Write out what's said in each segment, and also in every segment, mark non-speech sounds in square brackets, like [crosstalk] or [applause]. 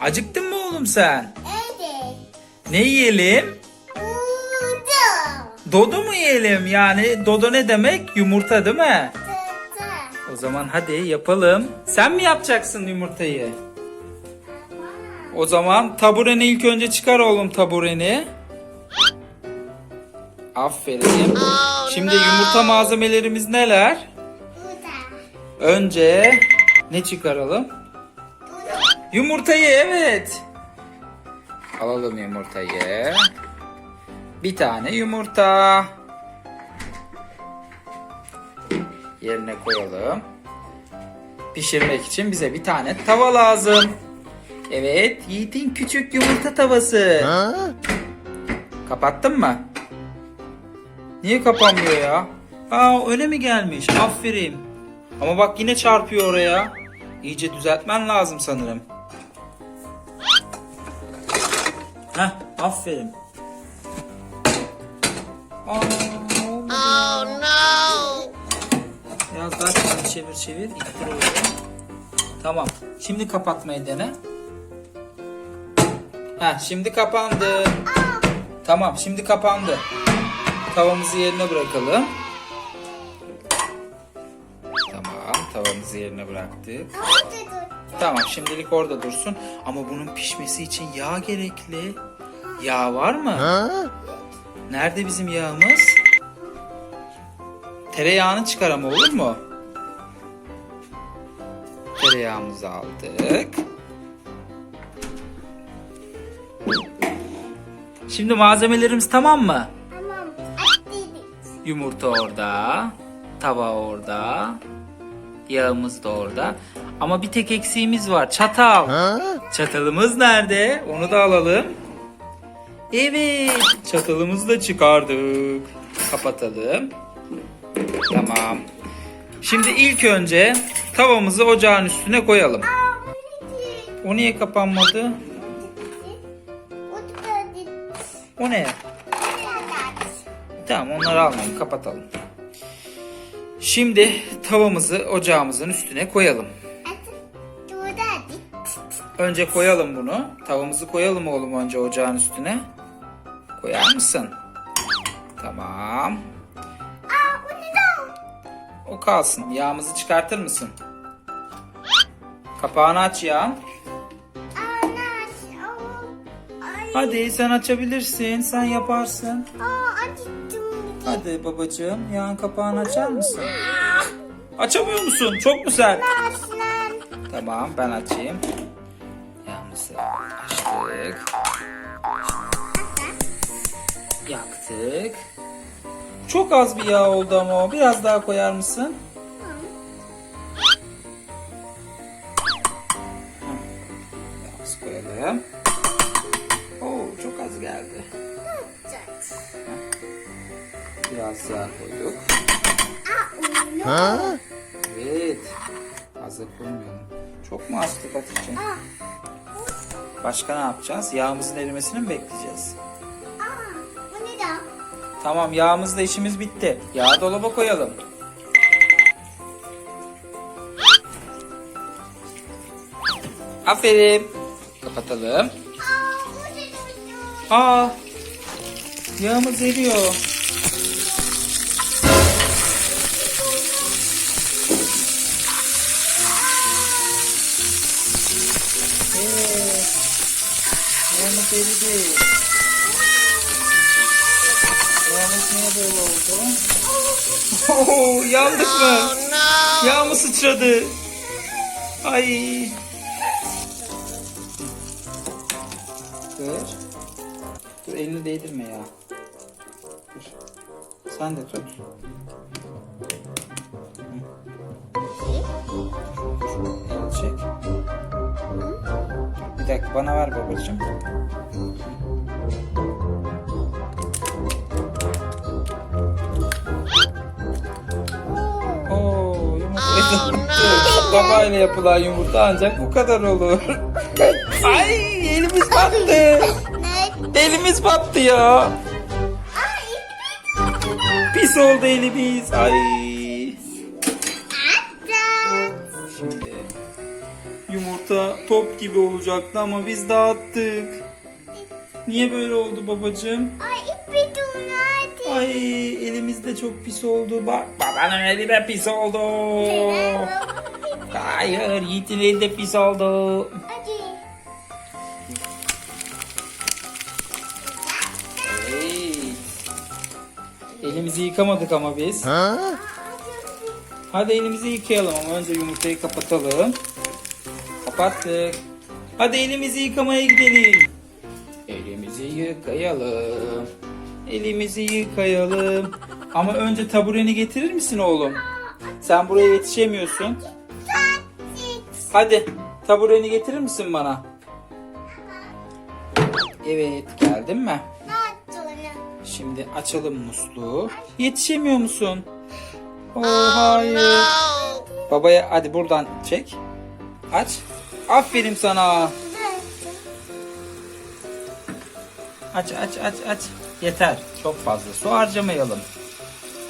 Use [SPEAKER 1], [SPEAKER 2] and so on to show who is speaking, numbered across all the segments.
[SPEAKER 1] Acıktın mı oğlum sen?
[SPEAKER 2] Evet.
[SPEAKER 1] Ne yiyelim?
[SPEAKER 2] Buldum.
[SPEAKER 1] Dodo mu yiyelim? Yani dodo ne demek? Yumurta değil mi?
[SPEAKER 2] Tata.
[SPEAKER 1] O zaman hadi yapalım. Sen mi yapacaksın yumurtayı? O zaman tabureni ilk önce çıkar oğlum tabureni. Aferin. Şimdi yumurta malzemelerimiz neler?
[SPEAKER 2] Burada.
[SPEAKER 1] Önce ne çıkaralım? Yumurtayı evet. Alalım yumurtayı. Bir tane yumurta. Yerine koyalım. Pişirmek için bize bir tane tava lazım. Evet, Yiğit'in küçük yumurta tavası. Kapattın mı? Niye kapanmıyor ya? Aa öyle mi gelmiş? Aferin. Ama bak yine çarpıyor oraya. İyice düzeltmen lazım sanırım. Heh, aferin. Aa, olmadı ya. Biraz daha çevir çevir çevir. İttir öyle. Tamam. Şimdi kapatmayı dene. Heh, şimdi kapandı. Tamam, şimdi kapandı. Tavamızı yerine bırakalım. Tavamızı yerine bıraktık. Tamam, şimdilik orada dursun. Ama bunun pişmesi için yağ gerekli. Yağ var mı? Nerede bizim yağımız? Tereyağını çıkar ama olur mu? Tereyağımızı aldık. Şimdi malzemelerimiz tamam mı?
[SPEAKER 2] Tamam.
[SPEAKER 1] Yumurta orada, tava orada, yağımız da orada. Ama bir tek eksiğimiz var. Çatal. Çatalımız nerede? Onu da alalım. Evet, çatalımızı da çıkardık. Kapatalım. Tamam. Şimdi ilk önce tavamızı ocağın üstüne koyalım. O niye kapanmadı?
[SPEAKER 2] O
[SPEAKER 1] ne? Tamam onları almayın kapatalım. Şimdi tavamızı ocağımızın üstüne koyalım. Önce koyalım bunu. Tavamızı koyalım oğlum önce ocağın üstüne. Koyar mısın? Tamam. O kalsın. Yağımızı çıkartır mısın? Kapağını aç yağın. Hadi sen açabilirsin. Sen yaparsın. Hadi babacığım yağın kapağını açar mısın? Açamıyor musun? Çok mu sert? Tamam ben açayım. Yağımızı açtık. Yaktık. Çok az bir yağ oldu ama o. Biraz daha koyar mısın? Biraz yağ koyduk. Evet. Fazla koymayalım. Çok mu açtık Hatice? Başka ne yapacağız? Yağımızın erimesini mi bekleyeceğiz? Tamam yağımızla işimiz bitti. Yağı dolaba koyalım. Aferin. Kapatalım. Aa, yağımız eriyor. Yağımız eridi. Yağımız niye böyle oldu? Oo, yandık mı? Yağ mı sıçradı? Ay. Dur. Dur elini değdirme ya. Dur. Sen de tut. Elini çek. Bir dakika bana ver babacığım. Babayla yapılan yumurta ancak bu kadar olur. [laughs] Ay elimiz battı. Elimiz battı ya. Pis oldu elimiz. Ay. Şimdi. yumurta top gibi olacaktı ama biz dağıttık. Niye böyle oldu babacığım?
[SPEAKER 2] Ay
[SPEAKER 1] elimiz de çok pis oldu. Bak babanın eli de pis oldu. Hayır Yiğit'in eli de pis oldu. Evet. Elimizi yıkamadık ama biz. Hadi elimizi yıkayalım ama önce yumurtayı kapatalım. Kapattık. Hadi elimizi yıkamaya gidelim. Elimizi yıkayalım. Elimizi yıkayalım. Ama önce tabureni getirir misin oğlum? Sen buraya yetişemiyorsun. Hadi tabureni getirir misin bana? Evet geldin mi? Şimdi açalım musluğu. Yetişemiyor musun? Oh, hayır. Babaya hadi buradan çek. Aç. Aferin sana. Aç aç aç aç. Yeter. Çok fazla su harcamayalım.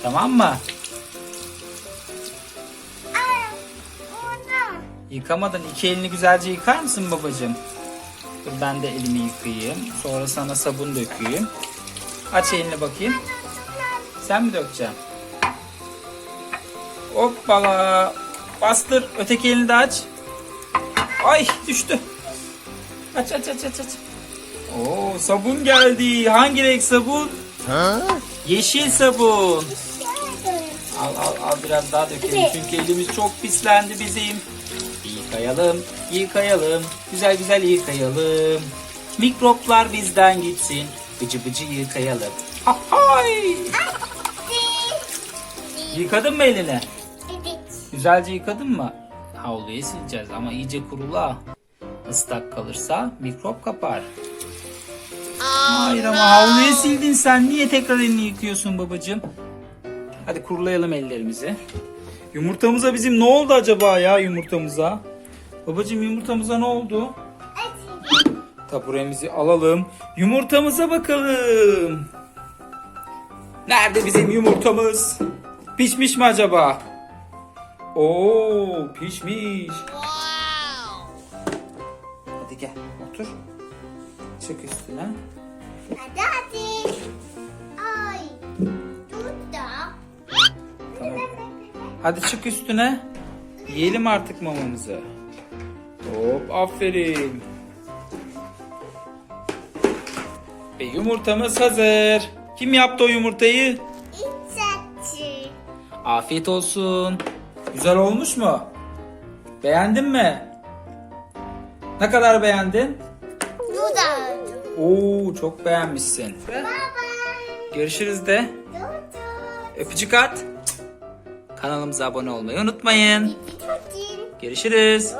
[SPEAKER 1] Tamam mı? Yıkamadın. İki elini güzelce yıkar mısın babacığım? Dur ben de elimi yıkayayım. Sonra sana sabun dökeyim. Aç elini bakayım. Sen mi dökeceksin? Hoppala. Bastır. Öteki elini de aç. Ay düştü. Aç aç aç aç aç. Oo sabun geldi. Hangi renk sabun? Yeşil sabun. Al al al biraz daha dökelim. Çünkü elimiz çok pislendi bizim. Yıkayalım, yıkayalım. Güzel güzel yıkayalım. Mikroplar bizden gitsin. Bıcı bıcı yıkayalım. Ahay! Yıkadın mı elini? Güzelce yıkadın mı? Havluyu sileceğiz ama iyice kurula. Islak kalırsa mikrop kapar. Hayır ama havluyu sildin sen. Niye tekrar elini yıkıyorsun babacığım? Hadi kurulayalım ellerimizi. Yumurtamıza bizim ne oldu acaba ya yumurtamıza? Babacığım yumurtamıza ne oldu? Taburemizi alalım. Yumurtamıza bakalım. Nerede bizim yumurtamız? Pişmiş mi acaba? Oo, pişmiş. Hadi gel, otur. Çık üstüne.
[SPEAKER 2] Hadi hadi. Ay. Dur da.
[SPEAKER 1] Tamam. Hadi çık üstüne. Yiyelim artık mamamızı. Aferin. Ve yumurtamız hazır. Kim yaptı o yumurtayı?
[SPEAKER 2] İçerçi.
[SPEAKER 1] Afiyet olsun. Güzel olmuş mu? Beğendin mi? Ne kadar beğendin?
[SPEAKER 2] Dur da.
[SPEAKER 1] Oo çok beğenmişsin.
[SPEAKER 2] Baba.
[SPEAKER 1] Görüşürüz de. Öpücük at. Kanalımıza abone olmayı unutmayın. Görüşürüz.